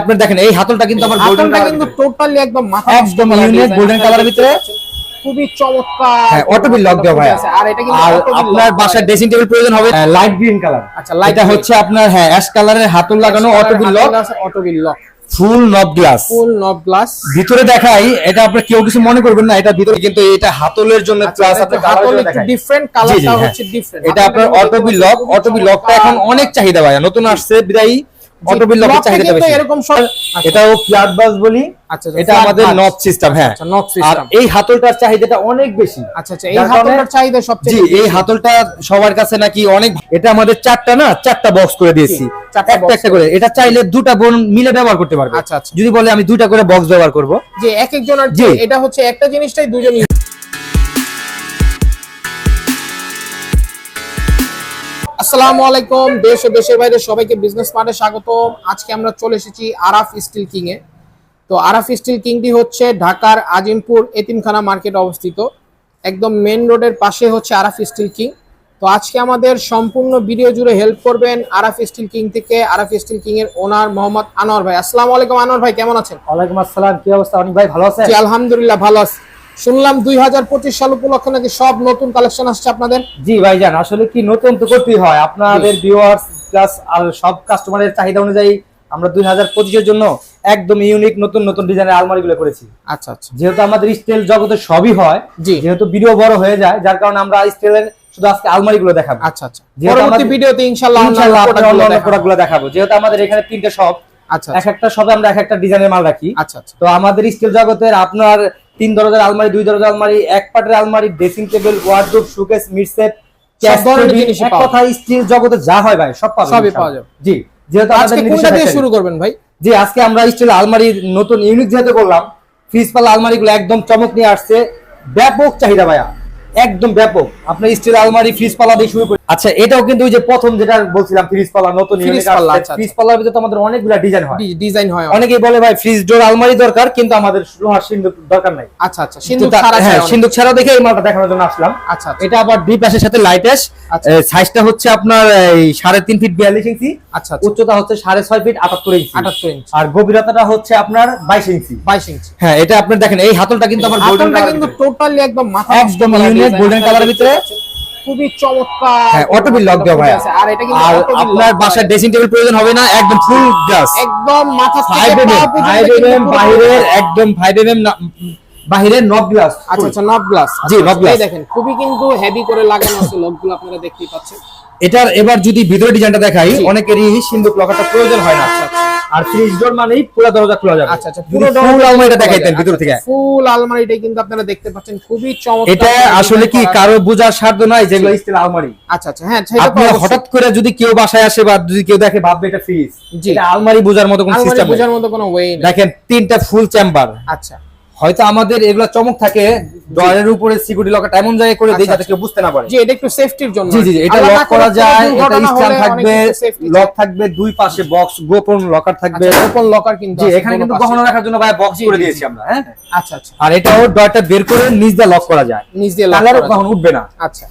আপনার দেখেন এই হাতলটা কিন্তু আমার গোল্ডেন হাতলটা কিন্তু টোটালি একদম মাথা একদম golden color এর ভিতরে। খুবই চমৎকার। হ্যাঁ অটো বিল লক দেওয়া ভাই আছে। আর এটা কিন্তু আর আপনার বাসায় ড্রেসিং টেবিল প্রয়োজন হবে। লাইট গ্রিন কালার আচ্ছা লাইট এটা হচ্ছে আপনার হ্যাঁ অ্যাশ কালারের হাতল লাগানো auto bill lock auto bill lock full knob glass full নব গ্লাস ভিতরে দেখাই এটা আপনার কেউ কিছু মনে করবেন না এটা ভিতরে কিন্তু এটা হাতলের জন্য প্লাস আপনার হাতল একটু ডিফারেন্ট কালারটা। হচ্ছে ডিফারেন্ট এটা আপনার auto bill lock auto bill লকটা এখন অনেক চাহিদা ভাই নতুন আসছে বিদায়ী। অটো বিল লকের চাহিদা বেশি। এরকম সব এটাও ফ্ল্যাট বাস বলি। আচ্ছা এটা আমাদের সিস্টেম হ্যাঁ। আচ্ছা আর এই হাতলটার চাহিদাটা অনেক বেশি। আচ্ছা আচ্ছা এই হাতলটার চাহিদা জি সবচেয়ে এই হাতলটা সবার কাছে নাকি অনেক এটা আমাদের চারটা না চারটা বক্স করে দিয়েছি। একটা একটা করে। এটা চাইলে দুটা বোন মিলে ব্যবহার করতে পারবে। আচ্ছা, আচ্ছা। যদি বলে আমি দুটা করে বক্স ব্যবহার করব। যে এক একজনের জি। যে এটা হচ্ছে একটা জিনিসটাই দুজন আসসালামু আলাইকুম দেশ ও দেশের বাইরে সবাইকে বিজনেস পার্টে স্বাগতম। আজকে আমরা চলে এসেছি আরাফ স্টিল কিং এ। তো আরাফ স্টিল কিংটি হচ্ছে ঢাকার আজিমপুর এতিমখানা মার্কেট অবস্থিত। একদম মেন রোডের পাশে হচ্ছে আরাফ স্টিল কিং তো আজকে আমাদের সম্পূর্ণ ভিডিও জুড়ে হেল্প করবেন আরাফ স্টিল কিং থেকে আরাফ স্টিল কিং এর ওনার মোহাম্মদ আনোয়ার ভাই। আসসালামু আলাইকুম আনোয়ার ভাই কেমন আছেন? ওয়ালাইকুম আসসালাম কি অবস্থা? অনেক ভাই ভালো আছেন? আলহামদুলিল্লাহ ভালো আছি। শুনলাম দুই হাজার পঁচিশ সাল উপলক্ষে নাকি সব নতুন কালেকশন আসছে আপনাদের। জি ভাই ভাইজান আসলে কি নতুন তো করতেই হয়। আপনাদের ভিউয়ার্স প্লাস আর সব কাস্টমারের চাহিদা অনুযায়ী আমরা দুই হাজার পঁচিশের জন্য একদম ইউনিক নতুন নতুন ডিজাইনের আলমারিগুলো করেছি। আচ্ছা আচ্ছা। যেহেতু আমাদের স্টিল জগতে সবই হয় জি। যেহেতু ভিডিও বড় হয়ে যায় যার কারণে আমরা স্টিলের শুধু আজকে আলমারিগুলো দেখাবো। আচ্ছা আচ্ছা। পরবর্তী ভিডিওতে ইনশাআল্লাহ ইনশাআল্লাহ অন্যান্য। প্রোডাক্টগুলো দেখাবো। যেহেতু আমাদের এখানে তিনটে শপ আচ্ছা এক একটা শপে আমরা এক একটা ডিজাইনের মাল রাখি। আচ্ছা আচ্ছা। তো আমাদের স্টিল জগতের আপনার তিন দরজার আলমারি দুই দরজার আলমারি এক পাটের আলমারি ড্রেসিং টেবিল ওয়ার্ডরোব শোকেস মিডসেট আলমারি কথা স্টিল জগতে যা হয় ভাই সব পাওয়া যাবে। জি যেহেতু আমাদের শুরু করবেন ভাই? জি আজকে আমরা স্টিল আলমারির নতুন ইউনিক যেহেতু করলাম ফ্রিজ পাল্লা আলমারিগুলো একদম চমক নিয়ে আসছে। ব্যাপক চাহিদা ভাইয়া। একদম ব্যাপক। আপনার স্টিল আলমারি ফ্রিজ পাল্লা দিয়ে শুরু করি। আচ্ছা এটাও কিন্তু ওই যে প্রথম যেটা বলছিলাম ফ্রিজ পাল্লা নতুন ফ্রিজ আচ্ছা, ফ্রিজ পাল্লার ভিতরে আমাদের অনেকগুলা ডিজাইন হয়। ডিজাইন হয় অনেক। অনেকেই বলে ভাই ফ্রিজ ডোর আলমারি দরকার কিন্তু আমাদের লোহার সিন্ধুক দরকার নাই। আচ্ছা আচ্ছা সিন্ধুক ছাড়া হ্যাঁ ছাড়াও দেখে এই মালটা দেখানোর জন্য আসলাম। আচ্ছা আচ্ছা। এটা আবার দুই পাশের সাথে লাইটেস আচ্ছা। সাইজটা হচ্ছে আপনার এই সাড়ে তিন ফিট বিয়াল্লিশ ইঞ্চি। আচ্ছা আচ্ছা। উচ্চতা হচ্ছে সাড়ে ছয় ফিট আটাত্তর ইঞ্চি। আটাত্তর ইঞ্চি। আর গভীরতাটা হচ্ছে আপনার বাইশ ইঞ্চি। বাইশ ইঞ্চি। হ্যাঁ এটা আপনার দেখেন এই হাতলটা কিন্তু আমার গোল্ডেন হাতলটা কিন্তু টোটালি একদম মাথা একদম ভিতরে। খুবই চমৎকার। হ্যাঁ অটো লক দেওয়া ভাই। আর এটা কিন্তু আর আপনার lock। ড্রেসিং টেবিল প্রয়োজন হবে না একদম ফুল গ্লাস একদম মাথা থেকে পা পর্যন্ত বাইরের একদম নব গ্লাস আচ্ছা আচ্ছা নব গ্লাস জি। দেখেন খুবই কিন্তু হেভি করে লাগানো আছে লকগুলো আপনারা দেখতেই পাচ্ছেন। এটার এবার যদি ভিতরে ডিজাইনটা দেখাই। অনেকেরই সিন্ধুক লকারটা প্রয়োজন হয় না। আর ফ্রিজ ডোর মানেই পুরো দরজা খোলা যাবে। আচ্ছা আচ্ছা পুরো ফুল আলমারিটা দেখাইতেন ভিতর থেকে। ফুল আলমারিটাই কিন্তু আপনারা দেখতে পাচ্ছেন খুবই চমৎকার এটা আসলে কি কারও। বোঝার সাধ্য নাই যেগুলো স্টিল আলমারি? আচ্ছা আচ্ছা হ্যাঁ সেটা আপনি হঠাৎ করে যদি কেউ বাসায় আসে বা যদি কেউ দেখে ভাববে এটা ফ্রিজ। এটা আলমারি বোঝার মতো কোনো সিস্টেম নেই। বোঝার মতো কোনো ওয়ে নেই। দেখেন তিনটা ফুল চেম্বার আচ্ছা। হয়তো আমাদের এগুলা চমক থাকে ডয়ারের উপরে সিকিউরিটি লকার এমন জায়গায় করে দেই আচ্ছা, যাতে কেউ বুঝতে না পারে। জি এটা একটু সেফটির জন্য জি জি এটা লক করা যায় এটা দুর্ঘটনা থাকবে লক থাকবে দুই পাশে বক্স গোপন লকার থাকবে। আচ্ছা, ওপেন লকার কিন্তু জি এখানে কিন্তু গহনা রাখার জন্য ভাই বক্স করে দিয়েছি আমরা হ্যাঁ? আচ্ছা আচ্ছা। আর এটাও ডয়ারটা বের করে নিজ দিয়ে লক করা যায়। নিচ দিয়ে লক করা। কখন উঠবে না। আচ্ছা।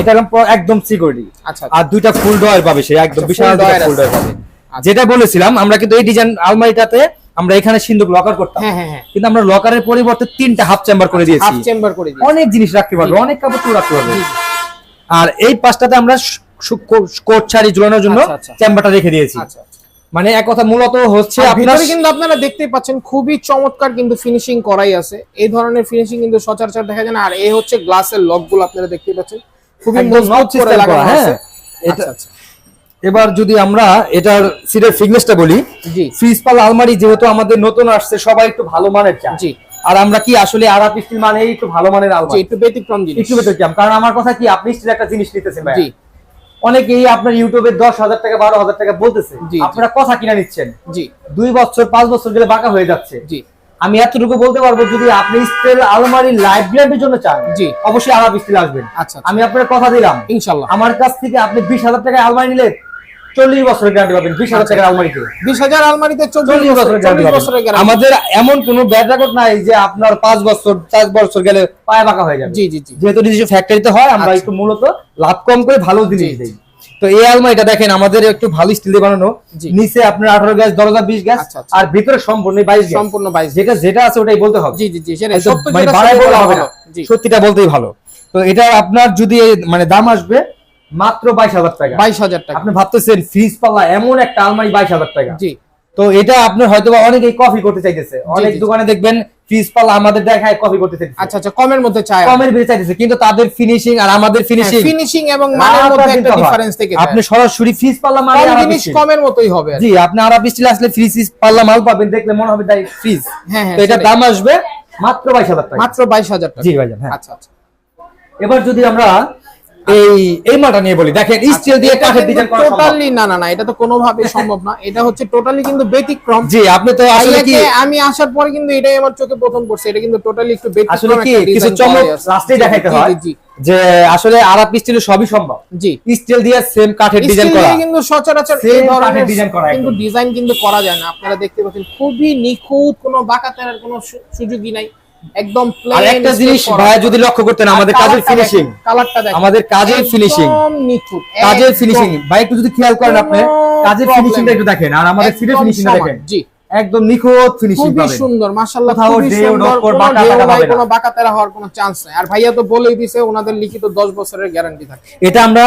এটা একদম একদম সিকিউরিটি আচ্ছা আর দুইটা ফুল ডয়ার পাবে সে একদম আচ্ছা, বিশাল drawer ফুল। ডয়ার পাবে। আচ্ছা। যেটা বলেছিলাম আমরা কিন্তু এই ডিজাইন আলমারিটাতে আমরা এখানে সিন্ধুক লকার করতাম। হ্যাঁ হ্যাঁ হ্যাঁ। কিন্তু আমরা লকারের পরিবর্তে তিনটা হাফ চেম্বার করে দিয়েছি। হাফ চেম্বার করে অনেক জিনিস রাখতে পারবে অনেক কাপড় রাখতে পারবে। আর এই পাঁচটাতে আমরা কোট শাড়ি ঝুলানোর জন্য আচ্ছা, আচ্ছা। চেম্বারটা রেখে দিয়েছি। আচ্ছা আচ্ছা। মানে এক কথা মূলত হচ্ছে আপনার ভিতরে কিন্তু আপনারা দেখতেই পাচ্ছেন খুবই চমৎকার কিন্তু ফিনিশিং করাই আছে। এই ধরনের ফিনিশিং কিন্তু সচরাচর দেখা যায় না। আর এই হচ্ছে গ্লাসের লকগুলো আপনারা দেখতেই পাচ্ছেন। খুবই মজবুত করে লাগানো হ্যাঁ। আছে এটা- আচ্ছা। এবার যদি আমরা এটার সিটের ফিটনেসটা বলি ফ্রিজ পাল আলমারি যেহেতু আমাদের নতুন আসছে সবাই একটু ভালো মানের চায় জি। আর আমরা কি আসলে আরাপ স্টিল মানে একটু ভালো মানের আলমারি? একটু ব্যতিক্রম জিনিস। একটু বেতন চাম কারণ আমার কথা কি আপনি স্টিল একটা জিনিস নিতেছেন ভাই অনেকেই আপনার ইউটিউবে দশ হাজার টাকা বারো হাজার টাকা বলতেছে। আপনারা কথা কিনা নিচ্ছেন? জি। দুই বছর পাঁচ বছর গেলে বাঁকা হয়ে যাচ্ছে। জি। আমি এতটুকু বলতে পারব যদি আপনি স্টিল আলমারি লাইফ গ্যারান্টির জন্য চান জি। অবশ্যই আরাপ স্টিল আসবেন। আচ্ছা আচ্ছা। আমি আপনার কথা দিলাম। ইনশাল্লাহ। আমার কাছ থেকে আপনি বিশ হাজার টাকা আলমারি নিলে চল্লিশ বছরের গ্যারান্টি পাবেন বিশ হাজার টাকার আলমারিতে। বিশ হাজার আলমারিতে চল্লিশ বছরের। গ্যারান্টি আমাদের এমন কোনো ব্যাড রেকর্ড নাই যে আপনার পাঁচ বছর চার বছর গেলে পায়ে বাঁকা হয়ে যাবে। জি জি যেহেতু নিজস্ব ফ্যাক্টরিতে হয় আমরা আচ্ছা। একটু মূলত লাভ কম করে ভালো জিনিস দিই। তো এই আলমারিটা দেখেন আমাদের একটু ভালো স্টিল দিয়ে বানানো। নিচে আপনার আঠারো গ্যাস দরজা বিশ গ্যাস আচ্ছা, আচ্ছা। আর ভিতরে সম্পূর্ণ বাইশ সম্পূর্ণ বাইশ যেটা যেটা আছে ওটাই বলতে হবে। জি জি মানে। জি। সত্যিটা বলতেই ভালো। তো এটা আপনার যদি মানে দাম আসবে মাত্র বাইশ হাজার টাকা। বাইশ হাজার টাকা। আপনি ভাবতেছেন ফ্রিজ পাল্লা এমন একটা আলমারি বাইশ হাজার টাকা। জি। তো এটা আপনার হয়তো অনেকেই কফি করতে চাইতেছে। অনেক। দোকানে দেখবেন ফ্রিজ পাল্লা আমাদের দেখায় কফি করতে চাইতেছে। আচ্ছা আচ্ছা কমের মধ্যে চাই কমের বেড়ে চাইতেছে কিন্তু তাদের ফিনিশিং আর আমাদের ফিনিশিং ফিনিশিং এবং মানের মধ্যে একটা ডিফারেন্স থেকে যায়। আপনি সরাসরি ফ্রিজ পাল্লা কম আরব জিনিস কমের মতোই হবে জি আপনি আরব স্টিল আসলে ফ্রিজ পাল্লা মাল পাবেন দেখলে মনে হবে তাই ফ্রিজ হ্যাঁ হ্যাঁ তো এটার দাম আসবে মাত্র বাইশ হাজার টাকা। মাত্র বাইশ হাজার টাকা। জি ভাইজান হ্যাঁ। আচ্ছা আচ্ছা। এবার যদি আমরা এই এই মালটা নিয়ে বলি। দেখেন স্টিল দিয়ে কাঠের ডিজাইন করা টোটালি না না না এটা তো কোনোভাবে সম্ভব না। এটা হচ্ছে টোটালি কিন্তু ব্যতিক্রম। জি আপনি তো আসলে কি আমি আসার পরে কিন্তু এটাই আমার চোখে প্রথম পড়ছে। এটা কিন্তু টোটালি একটু ব্যতিক্রম আসলে কি কিছু চমক লাস্টে দেখাইতে হয় জি যে আসলে আরব স্টিলে সবই সম্ভব। জি। স্টিল দিয়ে সেম কাঠের ডিজাইন করা। কিন্তু সচরাচর এই কাঠের ধরনের design করা কিন্তু ডিজাইন কিন্তু করা যায় না। আপনারা দেখতে পাচ্ছেন খুবই নিখুঁত কোনো বাঁকা তেরার কোনো সুযোগই নাই। একদম আর একটা জিনিস ভাইয়া যদি লক্ষ্য করতেন আমাদের কাজের ফিনিশিং কালারটা দেখেন। আমাদের কাজের নিখুঁত কাজের ফিনিশিং ভাই একটু যদি খেয়াল করেন আপনি কাজের ফিনিশিংটা একটু দেখেন আর আমাদের ফিনিশিংটা দেখেন। জি। একদম নিখুঁত ফিনিশিং পাবেন। সুন্দর মাশাআল্লাহ ঢেউ, সুন্দর কোনো বাঁকা তেরা হওয়ার কোনো চান্স নাই। আর ভাইয়া তো বলেই দিছে ওনাদের লিখিত 10 বছরের গ্যারান্টি থাকে। এটা আমরা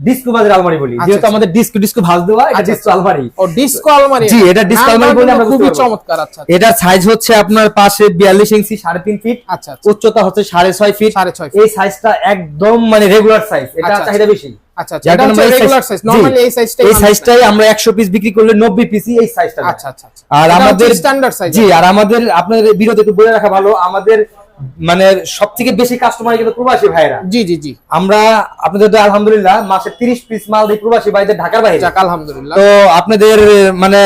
ডিস্কো বাজার আলমারি বলি আচ্ছা, যেহেতু আচ্ছা। আমাদের ডিস্কো ডিস্কো ভাঁজ দেওয়া এটা আচ্ছা, ডিস্কো আলমারি। ও ডিস্কো আলমারি। জি, এটা নামটা আলমারি বলে আমরা খুবই চমৎকার আচ্ছা এটার সাইজ হচ্ছে আপনার পাশে বিয়াল্লিশ ইঞ্চি সাড়ে তিন ফিট আচ্ছা উচ্চতা হচ্ছে সাড়ে ছয় ফিট সাড়ে ছয় এই সাইজটা একদম মানে রেগুলার সাইজ এটা চাহিদা বেশি। আচ্ছা। এটা হচ্ছে আমরা রেগুলার সাইজ নরমালি এই সাইজটাই এই সাইজটাই আমরা একশো পিস বিক্রি করলে পিসই এই সাইজটা আচ্ছা আচ্ছা আর আমাদের স্ট্যান্ডার্ড সাইজ জি আর আমাদের আপনাদের বিরোধী একটু বলে রাখা ভালো। আমাদের মানে সব থেকে বেশি কাস্টমার কিন্তু প্রবাসী ভাইরা জি জি জি। আমরা আপনাদের আলহামদুলিল্লাহ মাসে তিরিশ পিস মাল দিই প্রবাসী ভাইদের ঢাকার বাইরে। আলহামদুলিল্লাহ। তো আপনাদের মানে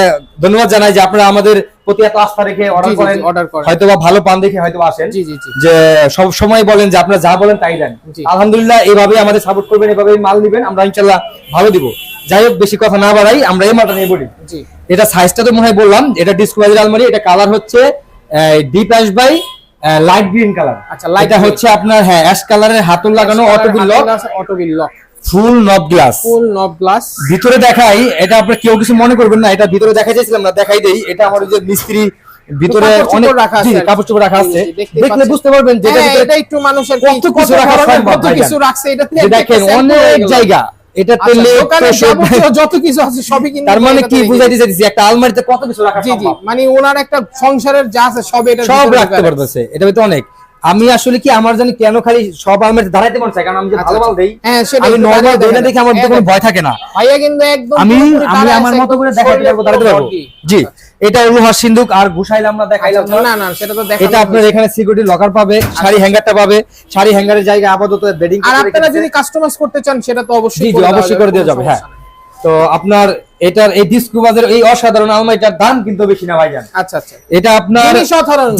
ধন্যবাদ জানাই যে আপনারা আমাদের প্রতি এত আস্থা রেখে অর্ডার করেন। order করেন। হয়তো বা ভালো পান দেখে হয়তো আসেন। জি জি জি। যে সব সময় বলেন যে আপনারা যা বলেন তাই দেন। আলহামদুলিল্লাহ এইভাবে আমাদের সাপোর্ট করবেন এভাবে মাল নিবেন। আমরা ইনশাল্লাহ ভালো দিব। যাই হোক বেশি কথা না বাড়াই আমরা এই মালটা নিয়ে বলি। জি। এটা সাইজটা তো মনে হয় বললাম এটা ডিসপ্লে আলমারি এটা কালার হচ্ছে deep ash by light green colour আচ্ছা, এটা হচ্ছে আপনার হ্যাঁ অ্যাশ কালারের হাতল লাগানো অটোবিল lock অটোবিল lock full knob glass ফুল নব গ্লাস ভিতরে দেখাই এটা আপনার কেউ কিছু মনে করবেন না এটা ভিতরে দেখাই চাইছিলাম না দেখাই দেই। এটা আমার যে মিস্ত্রি ভিতরে অনেক রাখা আছে। কাপড় চোপড় রাখা আছে। দেখলে বুঝতে পারবেন যে হ্যাঁ, এটা একটু মানুষের কত কিছু রাখা কত কিছু রাখছে এটা দেখেন অনেক জায়গা। এটা আচ্ছা, যত কিছু আছে সবই কিন্তু তার মানে কি রেখে বুঝাইতে চাইছি একটা আলমারিতে কত কিছু রাখা জি জি সম্ভব? মানে ওনার একটা সংসারের যা আছে সব এটা সব রাখতে পারতেছে এটা তো অনেক। আমি আসলে কি আমার জানি কেন খালি সব আলমারিতে দাঁড়াইতে মন চাই কারণ আমি যে আচ্ছা, ভালো দেই হ্যাঁ, সেটাই আমি নরমাল দেই না। দেখে আমার মধ্যে কোনো ভয় থাকে না। ভাইয়া কিন্তু একদম আমি আমি আমার মতো করে শরীরে পারব দাঁড়াতে পারব? জি এটা লোহার সিন্ধুক আর ঘুষাইলে আমরা দেখাইলাম আচ্ছা, না না সেটা তো দেখা এটা আপনার এখানে সিকিউরিটি লকার পাবে শাড়ি হ্যাঙ্গারটা পাবে শাড়ি হ্যাঙ্গারের জায়গায় আপাতত বেডিং আর আপনারা যদি কাস্টমাইজ করতে চান সেটা তো অবশ্যই জি অবশ্যই করে দেওয়া যাবে হ্যাঁ। তো আপনার এটার এই ডিসকোভাজের এই অসাধারণ আলমারিটার দাম কিন্তু বেশি না ভাইজান। আচ্ছা আচ্ছা। এটা আপনার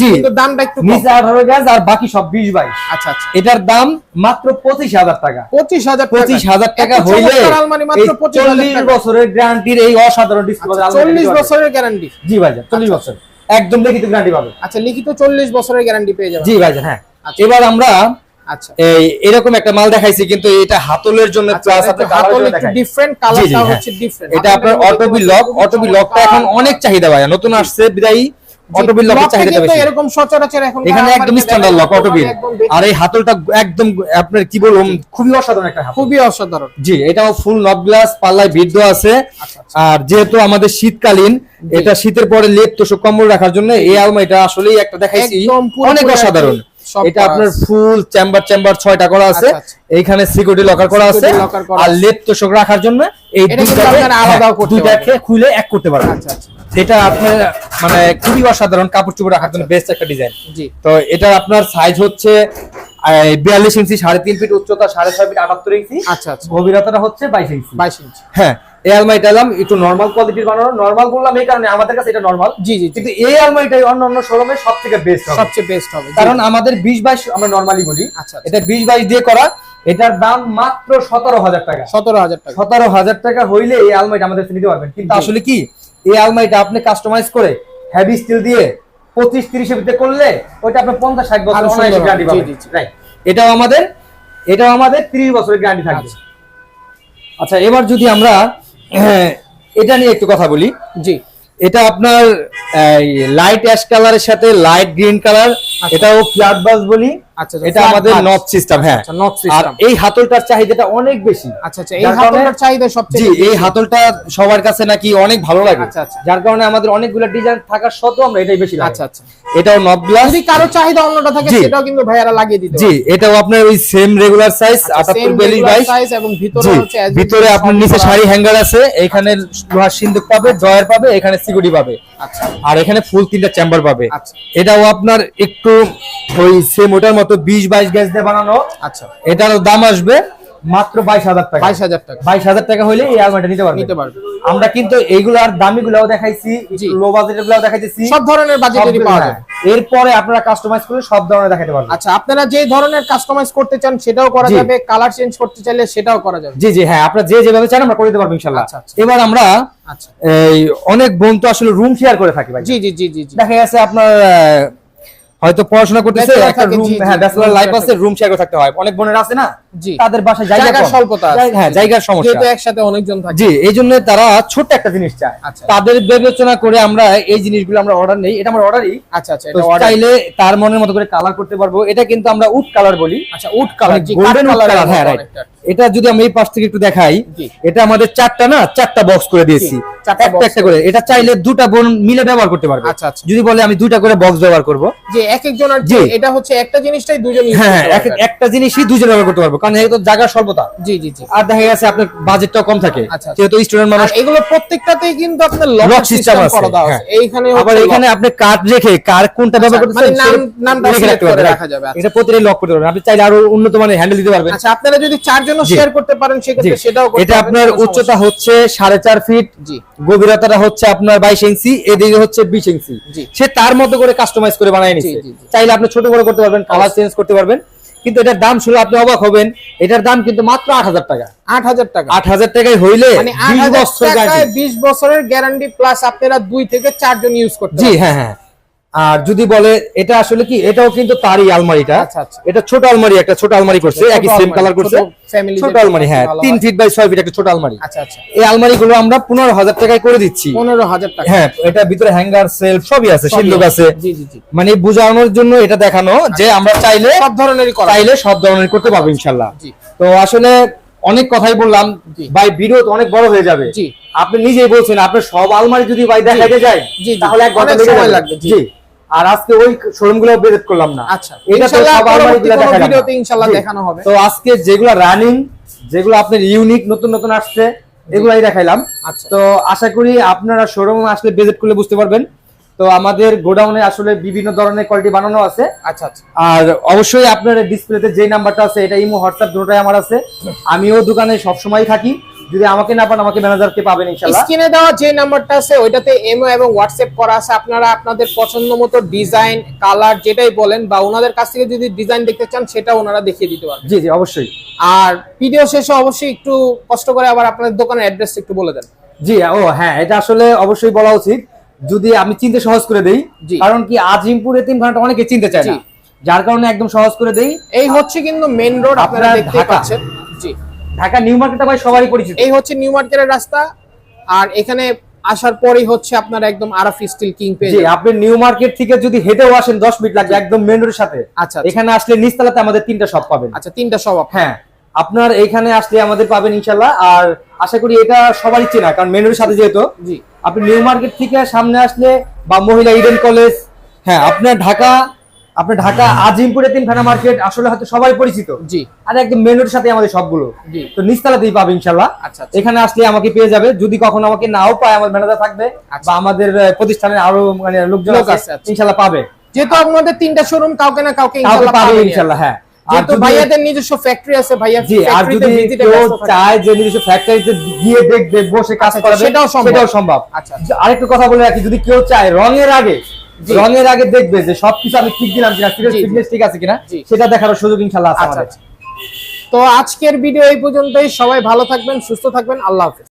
জি। কিন্তু দামটা একটু। নিচে আঠারো গ্যাস আর বাকি সব বিশ বাইশ। আচ্ছা আচ্ছা। এটার দাম মাত্র পঁচিশ হাজার টাকা। পঁচিশ হাজার পঁচিশ হাজার টাকা এত হইলে আলমারি মাত্র এই পঁচিশ হাজার চল্লিশ টাকা। বছরের গ্যারান্টির এই অসাধারণ ডিসকোভাজ চল্লিশ বছরের গ্যারান্টি জি ভাইজান চল্লিশ বছর। একদম লিখিত গ্যারান্টি পাবে আচ্ছা লিখিত চল্লিশ বছরের গ্যারান্টি পেয়ে যাবেন। জি ভাইজান হ্যাঁ। আচ্ছা। এবার আমরা আচ্ছা। এই এরকম একটা মাল দেখাইছি কিন্তু এটা হাতলের জন্য আচ্ছা, প্লাস এটা আপনার হাতল একটু ডিফারেন্ট জি, জি, কালারটা হ্যাঁ। হচ্ছে ডিফারেন্ট এটা আপনার অটোবি লক অটোবি লকটা এখন অনেক চাহিদা ভাইয়া নতুন আসছে বিদায়ী অটোবি লকের চাহিদাটা বেশি। এরকম সচরাচর এখন এখানে একদম স্ট্যান্ডার্ড লক অটোবিল আর এই হাতলটা একদম আপনার কি বলব খুবই অসাধারণ একটা খুবই অসাধারণ। জি এটাও ফুল নব গ্লাস পাল্লায় বিদ্ধ আছে। আচ্ছা। আর যেহেতু আমাদের শীতকালীন এটা শীতের পরে লেপ তোষক কম্বল রাখার জন্য এই আলমারিটা আসলেই একটা দেখাইছি। অনেক অসাধারণ। এটা আপনার ফুল চেম্বার চেম্বার ছয়টা করা আছে। আচ্ছা, আচ্ছা। এইখানে সিকিউরিটি লকার করা আছে। আর লেপ তোষক রাখার জন্য এই দুইটাকে- হ্যাঁ, খুলে এক করতে পারবেন। আচ্ছা আচ্ছা। এটা আপনার মানে খুবই অসাধারণ কাপড় চোপড় রাখার জন্য বেস্ট একটা ডিজাইন জি। তো এটা আপনার সাইজ হচ্ছে বিয়াল্লিশ ইঞ্চি সাড়ে তিন ফিট উচ্চতা সাড়ে ছয় ফিট আটাত্তর ইঞ্চি আচ্ছা আচ্ছা। গভীরতাটা হচ্ছে বাইশ ইঞ্চি বাইশ ইঞ্চি হ্যাঁ এই আলমারিটা এলাম একটু নর্মাল কোয়ালিটির বানানো। নর্মাল বললাম এই কারণে আমাদের কাছে এটা নর্মাল জি জি কিন্তু এই আলমারিটাই অন্য অন্য শোরুমে সব থেকে বেস্ট হবে। সবচেয়ে বেস্ট হবে কারণ আমাদের বিশ বাইশ আমরা নর্মালি বলি। আচ্ছা, আচ্ছা। এটা বিশ বাইশ দিয়ে করা। এটার দাম মাত্র সতেরো হাজার টাকা। সতেরো হাজার টাকা। সতেরো হাজার টাকা হইলে এই আলমারিটা আমাদের নিতে পারবেন। কিন্তু আসলে কি? এই আলমারিটা আপনি কাস্টমাইজ করে হেভি স্টিল দিয়ে পঁচিশ তিরিশের ভিতরে করলে ওইটা আপনার পঞ্চাশ ষাট বছর গ্যারান্টি পাবেন। এটাও আমাদের এটাও আমাদের ত্রিশ বছরের গ্যারান্টি থাকবে। আচ্ছা। আচ্ছা এবার যদি আমরা এটা নিয়ে একটু কথা বলি। জি। এটা আপনার লাইট অ্যাশ কালারের সাথে লাইট গ্রিন কালার এটাও ফ্ল্যাট বাস বলি। আচ্ছা এটা আমাদের নব সিস্টেম হ্যাঁ। আচ্ছা, knob এই হাতলটার চাহিদাটা অনেক বেশি। আচ্ছা আচ্ছা এই যার কারণে- হাতলটার চাহিদা জি এই হাতলটা সবার কাছে নাকি অনেক ভালো লাগে। আচ্ছা, আচ্ছা। যার কারণে আমাদের অনেকগুলো ডিজাইন থাকার সত্ত্বেও আমরা এটাই বেশি আচ্ছা আচ্ছা। এটাও নব গ্লাস যদি কারও চাহিদা অন্যটা থাকে সেটাও কিন্তু ভাইয়ারা লাগিয়ে দিতে জি এটাও আপনার ওই সেম রেগুলার সাইজ সাইজ এবং ভিতরে হচ্ছে ভিতরে আপনার নিচে শাড়ি হ্যাঙ্গার আছে এখানে লোহার সিন্দুক পাবে ড্রয়ার পাবে এখানে সিকিউরিটি পাবে। আচ্ছা। আর এখানে ফুল তিনটা চেম্বার পাবে। আচ্ছা। এটাও আপনার একটু ওই সেম ওটার মতো বিশ বাইশ গ্যাস দিয়ে বানানো। আচ্ছা। এটারও দাম আসবে মাত্র বাইশ হাজার টাকা। বাইশ হাজার টাকা। বাইশ হাজার টাকা হলে এই আলমারিটা নিতে পারবে। নিতে পারবে। আমরা কিন্তু এইগুলার দামি গুলাও দেখাইছি লো বাজেটের গুলাও দেখাইতেছি। সব ধরনের বাজেটেরই পাওয়া। যাবে এরপরে আপনারা কাস্টমাইজ করে সব ধরনের দেখাতে পারবেন। আচ্ছা আপনারা যে ধরনের কাস্টমাইজ করতে চান সেটাও করা যাবে কালার চেঞ্জ করতে চাইলে সেটাও করা যাবে। জি জি হ্যাঁ আপনারা যে যেভাবে চান আমরা করে দিতে পারব ইনশাল্লাহ। আচ্ছা, আচ্ছা। এবার আমরা আচ্ছা। এই অনেক বন্ধু আসলে রুম শেয়ার করে থাকি ভাই। জি জি জি জি দেখা গেছে আপনার হয়তো পড়াশোনা করতেছে একটা রুম হ্যাঁ ব্যাচেলর লাইফ আছে রুম শেয়ার করে থাকতে হয়। অনেক বোনের আছে না? জি। তাদের বাসায় জায়গা কম। স্বল্পতা আছে। হ্যাঁ জায়গার সমস্যা। যেহেতু একসাথে অনেকজন থাকে। জি এই জন্য তারা ছোট্ট একটা জিনিস চায়। আচ্ছা। তাদের বিবেচনা করে আমরা এই জিনিসগুলো আমরা অর্ডার নেই। এটা আমরা অর্ডারই আচ্ছা আচ্ছা এটা order- চাইলে তার মনের মতো করে কালার করতে পারব। এটা কিন্তু আমরা উড কালার বলি। আচ্ছা উড কালার জি গোল্ডেন কালার হ্যাঁ right। এটা যদি আমি এই পাশ থেকে একটু দেখাই এটা আমাদের চারটা না চারটা বক্স করে দিয়েছি। একটা একটা করে। এটা চাইলে দুটা বোন মিলে ব্যবহার করতে পারবে। যদি বলে আমি দুইটা করে বক্স ব্যবহার করব। যে এক একজনের জি। এটা হচ্ছে একটা জিনিসটাই দুজন হ্যাঁ করতে এক- পারবে। একটা জিনিসই দুজনে ব্যবহার করতে পারব কারণ এটা তো স্বল্পতা। জি জি জি। আর দেখা গেছে আপনার বাজেটটাও কম থাকে। আচ্ছা, আচ্ছা। যেহেতু স্টুডেন্ট মানুষ এগুলো প্রত্যেকটাতেই কিন্তু আপনার লক সিস্টেম করা দেওয়া আছে। হ্যাঁ। এইখানে আবার এখানে আপনি কার্ড রেখে কার কোনটা ব্যবহার আচ্ছা, করতেছেন মানে নাম- নামটা রেখে select রাখতে করে পারবেন, রাখা যাবে। এটা প্রতিটাই লক করতে পারবেন। আপনি চাইলে আরও উন্নত মানের হ্যান্ডেল দিতে পারবেন। আচ্ছা আপনারা যদি চারজনও শেয়ার করতে পারেন সেক্ষেত্রে সেটাও এটা পারবেন, আপনার উচ্চতা হচ্ছে সাড়ে চার ফিট গভীরতাটা হচ্ছে আপনার বাইশ ইঞ্চি এদিকে হচ্ছে বিশ ইঞ্চি সে তার মতো করে কাস্টমাইজ করে বানায় নিচ্ছে জি, জি। চাইলে আপনি ছোট বড় করতে পারবেন কালার চেঞ্জ করতে পারবেন। কিন্তু এটার দাম শুনে আপনি অবাক হবেন এটার দাম কিন্তু মাত্র আট হাজার টাকা। আট হাজার টাকা। আট হাজার টাকায় হইলে মানে বিশ বছরের গ্যারান্টি প্লাস আপনারা দুই থেকে চারজন ইউজ করতে জি হ্যাঁ হ্যাঁ। আর যদি বলে এটা আসলে কি এটাও কিন্তু তারই আলমারিটা। আচ্ছা, আচ্ছা। এটা ছোট আলমারি একটা ছোট আলমারি করছে একই সেম কালার করছে। ছোট আলমারি হ্যাঁ তিন ফিট বাই ছয় ফিট একটা ছোট আলমারি। আচ্ছা এই আলমারি গুলো আমরা পনেরো হাজার টাকায় করে দিচ্ছি। পনেরো হাজার টাকা। হ্যাঁ এটা ভিতরে হ্যাঙ্গার সেলফ সবই আছে সিন্ধুক আছে। মানে বোঝানোর জন্য এটা দেখানো যে আমরা চাইলে সব ধরনের চাইলে সব ধরনের করতে পারব ইনশাল্লাহ। তো আসলে অনেক কথাই বললাম ভাই বিরোধ অনেক বড় হয়ে যাবে। আপনি নিজেই বলছেন আপনার সব আলমারি যদি ভাই দেখাতে যায়। তাহলে এক ঘণ্টা সময় লাগবে, জি। আর আজকে ওই শোরুমগুলো বেরেট করলাম না। আচ্ছা এটা তো সব আলমারি পরবর্তী গুলো কোনো দেখালাম ভিডিওতে ইনশাআল্লাহ দেখানো হবে। তো আজকে যেগুলো রানিং যেগুলো আপনার ইউনিক নতুন নতুন আসছে এগুলাই দেখাইলাম। আচ্ছা। তো আশা করি আপনারা শোরুমে আসলে ভিজিট করলে বুঝতে পারবেন। তো আমাদের গোডাউনে আসলে বিভিন্ন ধরনের কোয়ালিটি বানানো আছে। আচ্ছা আচ্ছা। আর অবশ্যই আপনার ডিসপ্লেতে যে নাম্বারটা আছে এটা ইমো হোয়াটসঅ্যাপ দুটোটাই আমার আছে। আমিও দোকানে সবসময় থাকি। যদি আমাকে না পান আমাকে ম্যানেজারকে পাবেন ইনশাল্লাহ স্ক্রিনে দেওয়া যে নাম্বারটা আছে ওইটাতে এমও এবং হোয়াটসঅ্যাপ করা আছে। আপনারা আপনাদের পছন্দ মতো ডিজাইন কালার যেটাই বলেন বা ওনাদের কাছ থেকে যদি ডিজাইন দেখতে চান সেটা ওনারা দেখিয়ে দিতে পারবেন। জি জি অবশ্যই। আর ভিডিও শেষে অবশ্যই একটু কষ্ট করে আবার আপনাদের দোকানের অ্যাড্রেস একটু বলে দেন। জি ও হ্যাঁ এটা আসলে অবশ্যই বলা উচিত। যদি আমি চিনতে সহজ করে দেই কারণ কি আজিমপুর এতিমখানাটা অনেকে চিনতে চায় না। যার কারণে একদম সহজ করে দেই। এই হচ্ছে কিন্তু মেন রোড আপনারা আপনার দেখতে পাচ্ছেন। জি। ঢাকা নিউ মার্কেটটা ভাই সবারই পরিচিত। এই হচ্ছে নিউ মার্কেটের রাস্তা আর এখানে আসার পরেই হচ্ছে আপনার একদম আরাফ স্টিল কিং পেয়ে জি আপনি নিউ মার্কেট থেকে যদি হেঁটেও আসেন দশ মিনিট লাগবে একদম মেন রোডের সাথে। আচ্ছা আচ্ছা। এখানে আসলে নিচতলাতে আমাদের তিনটা শপ পাবেন। আচ্ছা তিনটা আপনার। হ্যাঁ আপনার এখানে আসলে আমাদের পাবেন ইনশাল্লাহ আর আশা করি এটা সবারই চেনা কারণ মেন রোডের সাথে যেহেতু। জি। আপনি নিউ মার্কেট থেকে সামনে আসলে বা মহিলা ইডেন কলেজ হ্যাঁ আপনার ঢাকা আপনার ঢাকা আজিমপুরে তিনখানা মার্কেট আসলে হয়তো সবাই পরিচিত জি আর একদম মেন রোডের সাথে আমাদের সবগুলো জি তো নিচতলাতেই পাবে ইনশাল্লাহ আচ্ছা আচ্ছা এখানে আসলে আমাকে পেয়ে যাবে যদি কখনো আমাকে নাও পায় আমার ম্যানেজার থাকবে আচ্ছা। বা আমাদের প্রতিষ্ঠানের আরও মানে লোকজন আছে আচ্ছা। ইনশাল্লাহ পাবে যেহেতু আপনাদের তিনটা শোরুম কাউকে না কাউকে পাবে। ইনশাল্লাহ হ্যাঁ ভাইয়াদের নিজস্ব ফ্যাক্টরি আছে ভাইয়া জি আর যদি কেউ চায় যে নিজস্ব ফ্যাক্টরিতে গিয়ে দেখবে বসে কাজ করাবে সেটাও সম্ভব। আচ্ছা। আরেকটু কথা বলে রাখি যদি কেউ চায় রঙের আগে। রঙের আগে দেখবে যে সবকিছু আমি ঠিক দিলাম কিনা। ফিটনেস ঠিক আছে কিনা সেটা দেখার সুযোগ ইনশাল্লাহ আছে আচ্ছা আমাদের। আচ্ছা। তো আজকের ভিডিও এই পর্যন্তই সবাই ভালো থাকবেন সুস্থ থাকবেন আল্লাহ হাফেজ।